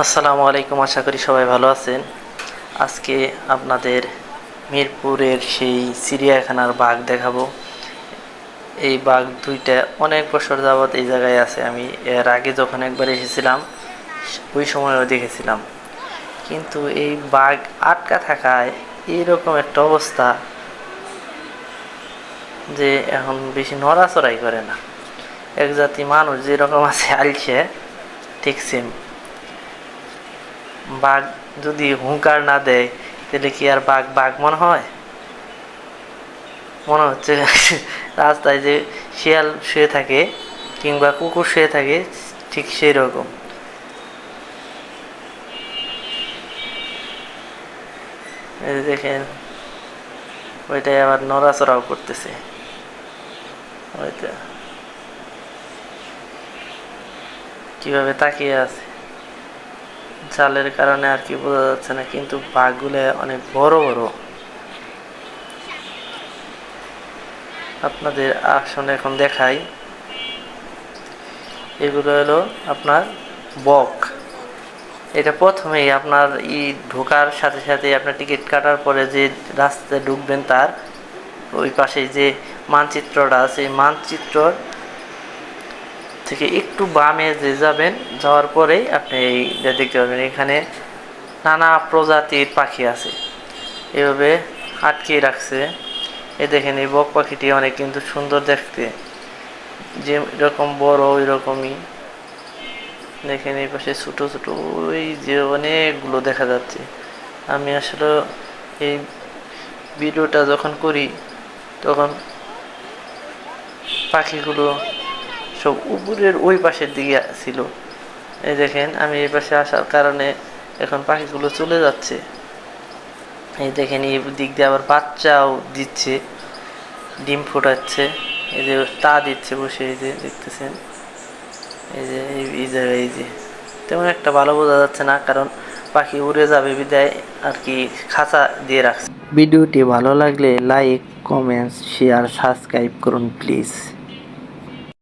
আসসালামু আলাইকুম, আশা করি সবাই ভালো আছেন। আজকে আপনাদের মিরপুরের সেই চিড়িয়াখানার বাঘ দেখাবো। এই বাঘ দুইটা অনেক বছর যাবৎ এই জায়গায় আছে। আমি এর আগে যখন একবার এসেছিলাম, ওই সময়ও দেখেছিলাম। কিন্তু এই বাঘ আটকা থাকায় এইরকম একটা অবস্থা যে এখন বেশি নড়াচড়াই করে না। এক জাতি মানুষ যেরকম আছে আলছে ঠিক সেম বাঘ যদি হুঙ্কার না দেয়, তাহলে কি আর বাঘ বাঘ মনে হয়? মনে হচ্ছে রাস্তায় যে শিয়াল শুয়ে থাকে কিংবা কুকুর শুয়ে থাকে, ঠিক সেই রকম। দেখেন, ওইটাই আবার নড়াচড়াও করতেছে। কীভাবে তাকিয়ে আছে? জালের কারণে আর কি বোঝা যাচ্ছে না, কিন্তু বাঘগুলো অনেক বড় বড়। আপনাদের আসলে এখন দেখাই। এগুলো হলো আপনার বক। এটা প্রথমেই আপনার ই ঢোকার সাথে সাথে আপনার টিকিট কাটার পরে যে রাস্তায় ঢুকবেন তার, ওই পাশে যে মানচিত্রটা আছে মানচিত্রর থেকে একটু বামে যে যাবেন, যাওয়ার পরেই আপনি এইটা দেখতে পাবেন এখানে নানা প্রজাতির পাখি আছে। এভাবে আটকে রাখছে। এ দেখেন, এই বক পাখিটি অনেক কিন্তু সুন্দর দেখতে। যে রকম বড় ওই রকমই দেখেন, এই পাশে ছোটো ছোটো, ওই যে অনেকগুলো দেখা যাচ্ছে। আমি আসলে এই ভিডিওটা যখন করি, তখন পাখিগুলো সব উপরের ওই পাশের দিকে ছিল। এই দেখেন, আমি এই পাশে আসার কারণে এখন পাখিগুলো চলে যাচ্ছে। এই দেখেন, এই দিক দিয়ে আবার বাচ্চাও দিচ্ছে, ডিম ফোটাচ্ছে, এই যে তা দিচ্ছে বসে, এই যে দেখতেছেন। এই যে, এই- জায়গায়, এই যে। তেমন একটা ভালো বোঝা যাচ্ছে না, কারণ পাখি উড়ে যাবে বিদায় আর কি খাঁচা দিয়ে রাখছে। ভিডিওটি ভালো লাগলে লাইক, কমেন্টস, শেয়ার, সাবস্ক্রাইব করুন, প্লিজ।